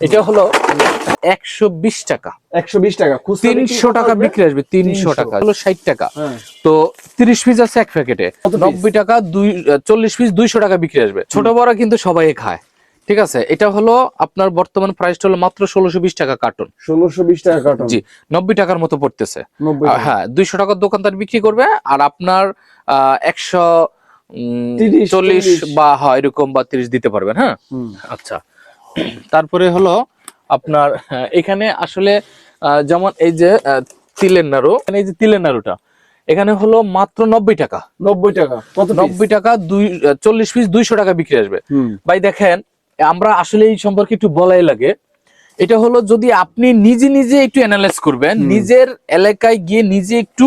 এটা হলো একশো বিশ টাকা। একশো বিশ টাকা। তিনশো টাকা বিক্রি আসবে তিনশো টাকা। হলো ষাট টাকা। হ্যাঁ। তো তিরিশ পিস আছে এক প্যাকেটে নব্বই টাকা দুই চল্লিশ পিস দুইশো টাকা বিক্রি আসবে। ছোট বড় কিন্তু সবাই খায়। ঠিক আছে? এটা হলো আপনার বর্তমান প্রাইসটা হলো মাত্র ষোলোশো বিশ টাকা কার্টন ষোলোশো বিশ টাকা কার্টন জি নব্বই টাকার মতো পড়তেছে। হ্যাঁ দুইশো টাকার দোকানদার বিক্রি করবে আর আপনার একশো চল্লিশ। বা হয় এরকম বা তিরিশ দিতে পারবেন হ্যাঁ? আচ্ছা। তারপরে হলো আপনার এখানে আসলে যেমন এই যে তিলের নাড়ু এখানে এই যে তিলের নাড়ুটা এখানে হলো মাত্র নব্বই টাকা। নব্বই টাকা নব্বই টাকা দুই চল্লিশ পিস দুইশো টাকা বিক্রি আসবে। ভাই দেখেন আমরা আসলে এই সম্পর্কে একটু বলাই লাগে এটা হলো যদি আপনি নিজে নিজে একটু অ্যানালাইজ করবেন নিজের এলাকায় গিয়ে নিজে একটু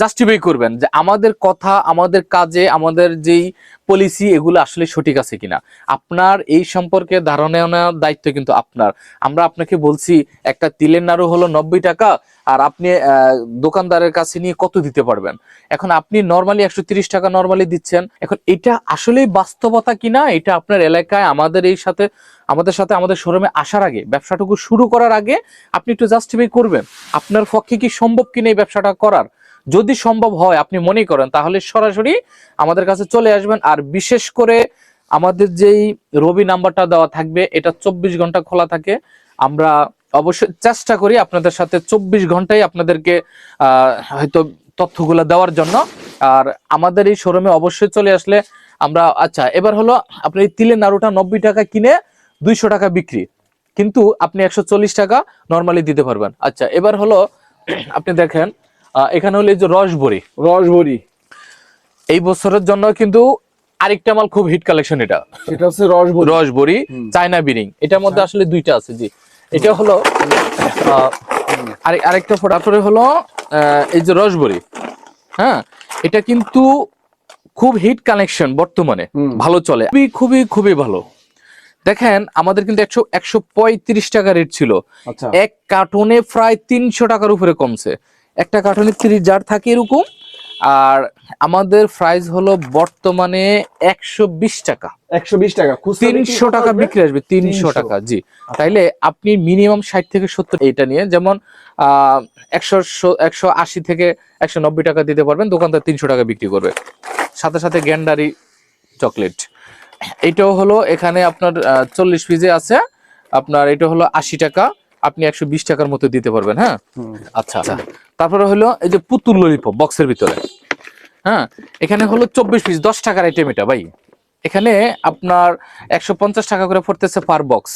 জাস্টিফাই করবেন যে আমাদের কথা, আমাদের কাজে, আমাদের যেই পলিসি এগুলো আসলে সঠিক আছে কিনা। আপনার এই সম্পর্কে ধারণা নেওয়ার দায়িত্ব কিন্তু আপনার। আমরা আপনাকে বলছি, একটা তিলের নাড়ু হলো নব্বই টাকা, আর আপনি দোকানদারের কাছে নিয়ে কত দিতে পারবেন? এখন আপনি নর্মালি একশো টাকা নর্মালি দিচ্ছেন। এখন এটা আসলেই বাস্তবতা কিনা, এটা আপনার এলাকায় আমাদের এই সাথে, আমাদের সাথে, আমাদের শোরুমে আসার আগে, ব্যবসাটুকু শুরু করার আগে আপনি একটু জাস্টিফাই করবেন। আপনার পক্ষে কি সম্ভব কিনা এই ব্যবসাটা করার? যদি সম্ভব হয়, আপনি মনে করেন, তাহলে সরাসরি আমাদের কাছে চলে আসবেন। আর বিশেষ করে আমাদের যেই রবি নাম্বারটা দেওয়া থাকবে, এটা চব্বিশ ঘণ্টা খোলা থাকে। আমরা অবশ্যই চেষ্টা করি আপনাদের সাথে চব্বিশ ঘন্টায় আপনাদেরকে হয়তো তথ্যগুলো দেওয়ার জন্য। আর আমাদের এই শোরুমে অবশ্যই চলে আসলে আমরা আচ্ছা এবার হলো আপনি তিলের নাড়ুটা নব্বই টাকা কিনে দুইশো টাকা বিক্রি। কিন্তু আপনি একশো চল্লিশ টাকা নর্মালি দিতে পারবেন। আচ্ছা এবার হলো আপনি দেখেন এখানে হলো এই যে রসবড়ি। রসবরি এই বছরের জন্য কিন্তু আরেকটা মাল খুব হিট কালেকশন এটা। এটা হচ্ছে রসবরি রসবড়ি চায়না বিরিং। এটার মধ্যে আসলে দুইটা আছে জি। এটা হলো আরেকটা তারপরে হলো এই যে রসবড়ি। হ্যাঁ এটা কিন্তু খুব হিট কানেকশন বর্তমানে। ভালো চলে। খুবই খুবই খুবই ভালো। দেখেন আমাদের কিন্তু একশো একশো পঁয়ত্রিশ টাকা রেট ছিল। আচ্ছা। এক কার্টনে প্রায় তিনশো টাকার উপরে কমছে। একটা কার্টনে তিরিশ জার থাকে এরকম আর আমাদের প্রাইস হলো বর্তমানে একশো বিশ টাকা। একশো বিশ টাকা তিনশো টাকা বিক্রি আসবে তিনশো টাকা জি। তাইলে আপনি মিনিমাম ষাট থেকে সত্তর এটা নিয়ে যেমন একশো একশো আশি থেকে একশো নব্বই টাকা দিতে পারবেন দোকানদার তিনশো টাকা বিক্রি করবে। সাথে সাথে গ্যান্ডারি চকলেট। এটাও হলো এখানে আপনার চল্লিশ পিজে আছে আপনার এটা হলো আশি টাকা। আপনি একশো বিশ টাকার মতো দিতে পারবেন হ্যাঁ? আচ্ছা। আচ্ছা। তারপরে হলো এই যে পুতুল ললিপপ বক্সের ভিতরে। হ্যাঁ? এখানে হলো চব্বিশ পিস দশ টাকার আইটেম এটা ভাই। এখানে আপনার একশো পঞ্চাশ টাকা করে পড়তেছে পার বক্স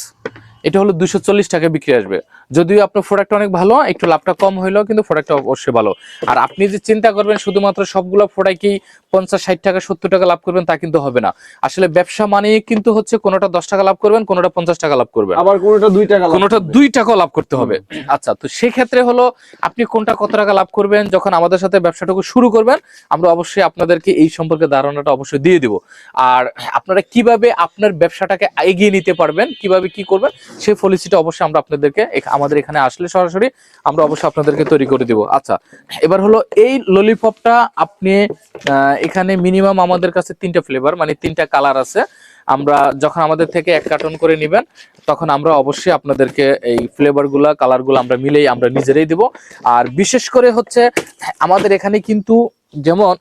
এটা হলো দুশো চল্লিশ টাকা বিক্রি আসবে। যদিও আপনার প্রোডাক্ট অনেক ভালো একটু লাভটা কম হইলেও কিন্তু প্রোডাক্টটা অবশ্যই ভালো। আর আপনি যে চিন্তা করবেন শুধুমাত্র সবগুলো প্রোডাক্টই পঞ্চাশ ষাট টাকা সত্তর টাকা লাভ করবেন তা কিন্তু হবে না। আসলে ব্যবসা মানে কিন্তু হচ্ছে কোনোটা দশ টাকা লাভ করবেন কোনোটা পঞ্চাশ টাকা লাভ করবেন। আবার কোনোটা দুই টাকা কোনোটা দুই টাকাও লাভ করতে হবে। আচ্ছা তো সেক্ষেত্রে হলো আপনি কোনটা কত টাকা লাভ করবেন যখন আমাদের সাথে ব্যবসাটুকু শুরু করবেন আমরা অবশ্যই আপনাদেরকে এই সম্পর্কে ধারণাটা অবশ্যই দিয়ে দিব। আর আপনারা কীভাবে আপনার ব্যবসাটাকে এগিয়ে নিতে পারবেন কীভাবে কি করবেন সেই পলিসিটা অবশ্যই আমরা আপনাদেরকে আমাদের এখানে আসলে সরাসরি আমরা অবশ্যই আপনাদেরকে তৈরি করে দিব। আচ্ছা এবার হলো এই ললিপপটা আপনি এখানে মিনিমাম আমাদের কাছে তিনটা ফ্লেভার মানে তিনটা কালার আছে। আমরা যখন আমাদের থেকে এক কার্টন করে নেবেন, তখন আমরা অবশ্যই আপনাদেরকে এই ফ্লেভারগুলা কালারগুলো আমরা মিলেই আমরা নিজেরাই দিব। আর বিশেষ করে হচ্ছে, আমাদের এখানে কিন্তু যেমন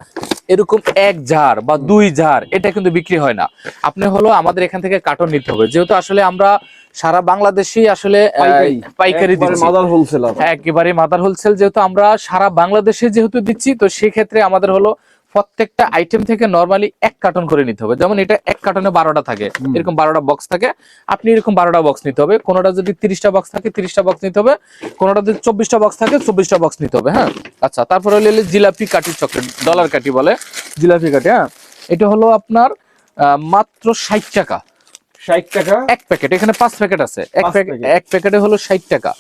এরকম এক জার বা দুই জার এটা কিন্তু বিক্রি হয় না। আপনি হলো আমাদের এখান থেকে কার্টন নিতে হবে। যেহেতু আসলে আমরা সারা বাংলাদেশেই আসলে পাইকারি। মাদার হোলসেলার একেবারে মাদার হোলসেল যেহেতু আমরা সারা বাংলাদেশে যেহেতু দিচ্ছি তো সেক্ষেত্রে আমাদের হলো প্রত্যেকটা আইটেম থেকে নর্মালি এক কার্টন করে নিতে হবে। যেমন এটা এক কার্টনে বারোটা থাকে এরকম বারোটা বক্স থাকে। আপনি এরকম বারোটা বক্স নিতে হবে। কোনোটা যদি তিরিশটা বক্স থাকে তিরিশটা বক্স নিতে হবে। কোনোটা যদি চব্বিশটা বক্স থাকে চব্বিশটা বক্স নিতে হবে হ্যাঁ? আচ্ছা তারপরে হলো জিলাপি কাঠি চকলেট ডলার কাঠি বলে। জিলাপি কাঠি হ্যাঁ। এটা হলো আপনার আহ, মাত্র ষাট টাকা। ষাট টাকা। এক প্যাকেট এখানে পাঁচ প্যাকেট আছে। এক প্যাকেট। এক প্যাকেটে হলো ষাট টাকা।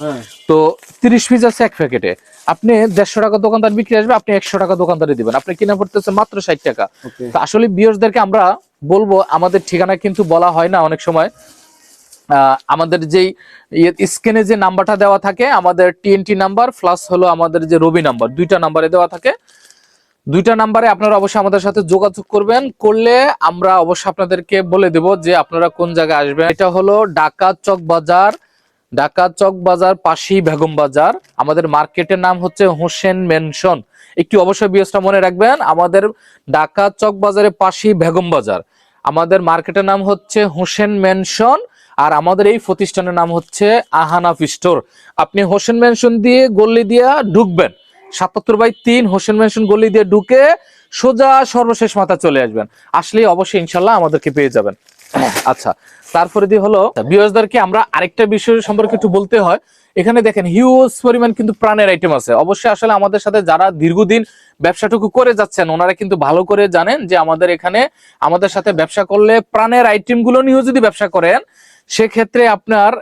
তো তিরিশ পিস আছে এক প্যাকেটে। আপনি দেড়শো টাকা দোকানদার বিক্রি আসবে আপনি একশো টাকা দোকানদারে দিবেন। আপনি কিনা পড়তেছে মাত্র ষাট টাকা। তো আসলে বিয়সদেরকে আমরা বলব আমাদের ঠিকানা কিন্তু বলা হয় না অনেক সময়। আহ, আমাদের যেই স্ক্রিনে যে নাম্বারটা দেওয়া থাকে আমাদের টিএনটি নাম্বার প্লাস হলো আমাদের যে রবি নাম্বার দুইটা নাম্বারে দেওয়া থাকে। দুইটা নাম্বারে আপনারা অবশ্যই আমাদের সাথে যোগাযোগ করবেন। করলে আমরা অবশ্যই আপনাদেরকে বলে দেব যে আপনারা কোন জায়গায় আসবেন। এটা হলো ঢাকা চক বাজার, ঢাকা চক বাজার পাশেই বেগম বাজার। আমাদের মার্কেটের নাম হচ্ছে হোসেন মেনশন একটু অবশ্যই বিয়সটা মনে রাখবেন, আমাদের ঢাকা চক বাজারের পাশেই বেগম বাজার। আমাদের মার্কেটের নাম হচ্ছে হোসেন মেনশন আর আমাদের এই প্রতিষ্ঠানের নাম হচ্ছে আহানাফ স্টোর আপনি হোসেন মেনশন দিয়ে গল্লি দিয়া ঢুকবেন। সাতাত্তর বাই তিন, হোসেন মেনশন গল্লি দিয়ে ঢুকে সোজা সর্বশেষ মাথা চলে আসবেন। আসলে অবশ্যই ইনশাল্লাহ আমাদেরকে পেয়ে যাবেন। আচ্ছা তারপরে দিয়ে হলো বিয়সদারকে আমরা আরেকটা বিষয় সম্পর্কে একটু বলতে হয়। এখানে দেখেন হিউজ পরিমাণ কিন্তু প্রাণের আইটেম আছে। অবশ্যই আসলে আমাদের সাথে যারা দীর্ঘদিন ব্যবসাটুকু করে যাচ্ছেন, ওনারা কিন্তু ভালো করে জানেন যে আমাদের এখানে আমাদের সাথে ব্যবসা করলে প্রাণের আইটেমগুলো নিয়েও যদি ব্যবসা করেন সেক্ষেত্রে আপনার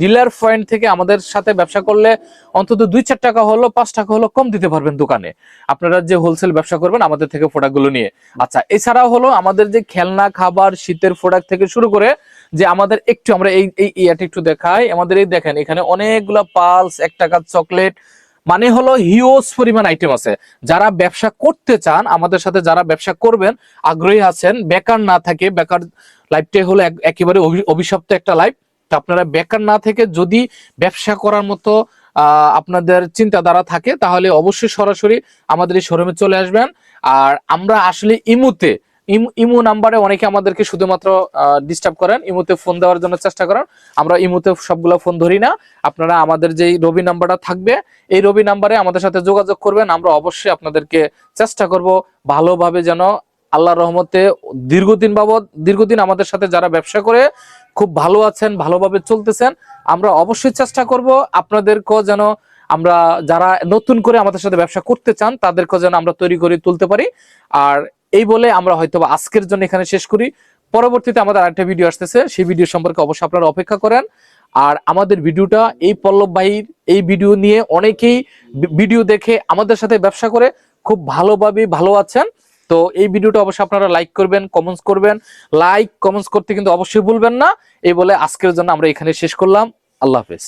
ডিলার পয়েন্ট থেকে আমাদের সাথে ব্যবসা করলে অন্তত দুই চার টাকা হলো পাঁচ টাকা হলো কম দিতে পারবেন দোকানে। আপনারা যে হোলসেল ব্যবসা করবেন আমাদের থেকে প্রোডাক্টগুলো নিয়ে। আচ্ছা এছাড়াও হলো আমাদের যে খেলনা, খাবার, শীতের প্রোডাক্ট থেকে শুরু করে যে আমাদের একটু আমরা এই এই ইয়াটা একটু দেখাই। আমাদের এই দেখেন, এখানে অনেকগুলো পালস, এক টাকার চকলেট মানে হলো হিউজ পরিমাণ আইটেম আছে। যারা ব্যবসা করতে চান, আমাদের সাথে যারা ব্যবসা করবেন, আগ্রহী আছেন, বেকার না থাকে, বেকার লাইফটাই হলো এক- একেবারে অভি- অভিশপ্ত একটা লাইফ আপনারা বেকার না থেকে যদি ব্যবসা করার মতো আপনাদের চিন্তাধারা থাকে, তাহলে অবশ্যই সরাসরি আমাদের এই শোরুমে চলে আসবেন। আর আমরা আসলে ইমুতে ইমু- নাম্বারে অনেকে আমাদেরকে শুধুমাত্র ডিস্টার্ব করেন। ইমুতে ফোন দেওয়ার জন্য চেষ্টা করেন। আমরা ইমুতে সবগুলো ফোন ধরি না। আপনারা আমাদের যেই রবি নাম্বারটা থাকবে, এই রবি নাম্বারে আমাদের সাথে যোগাযোগ করবেন। আমরা অবশ্যই আপনাদেরকে চেষ্টা করব ভালোভাবে যেন আল্লাহর রহমতে দীর্ঘদিন বাবদ, দীর্ঘদিন আমাদের সাথে যারা ব্যবসা করে, খুব ভালো আছেন, ভালোভাবে চলতেছেন, আমরা অবশ্যই চেষ্টা করব আপনাদেরকেও যেন আমরা যারা নতুন করে আমাদের সাথে ব্যবসা করতে চান, তাদেরকেও যেন আমরা তৈরি করে তুলতে পারি। আর এই বলে আমরা হয়তো আজকের জন্য এখানে শেষ করি। পরবর্তীতে আমাদের আরেকটা ভিডিও আসতেছে। সেই ভিডিও সম্পর্কে অবশ্যই আপনারা অপেক্ষা করেন। আর আমাদের ভিডিওটা এই পল্লব ভাইয়ের এই ভিডিও নিয়ে অনেকেই ভিডিও দেখে আমাদের সাথে ব্যবসা করে খুব ভালোভাবে ভালো আছেন। তো এই ভিডিওটা অবশ্যই আপনারা লাইক করবেন কমেন্টস করবেন। লাইক কমেন্টস করতে কিন্তু অবশ্যই ভুলবেন না। এই বলে আজকের জন্য আমরা এখানে শেষ করলাম। আল্লাহ হাফেজ।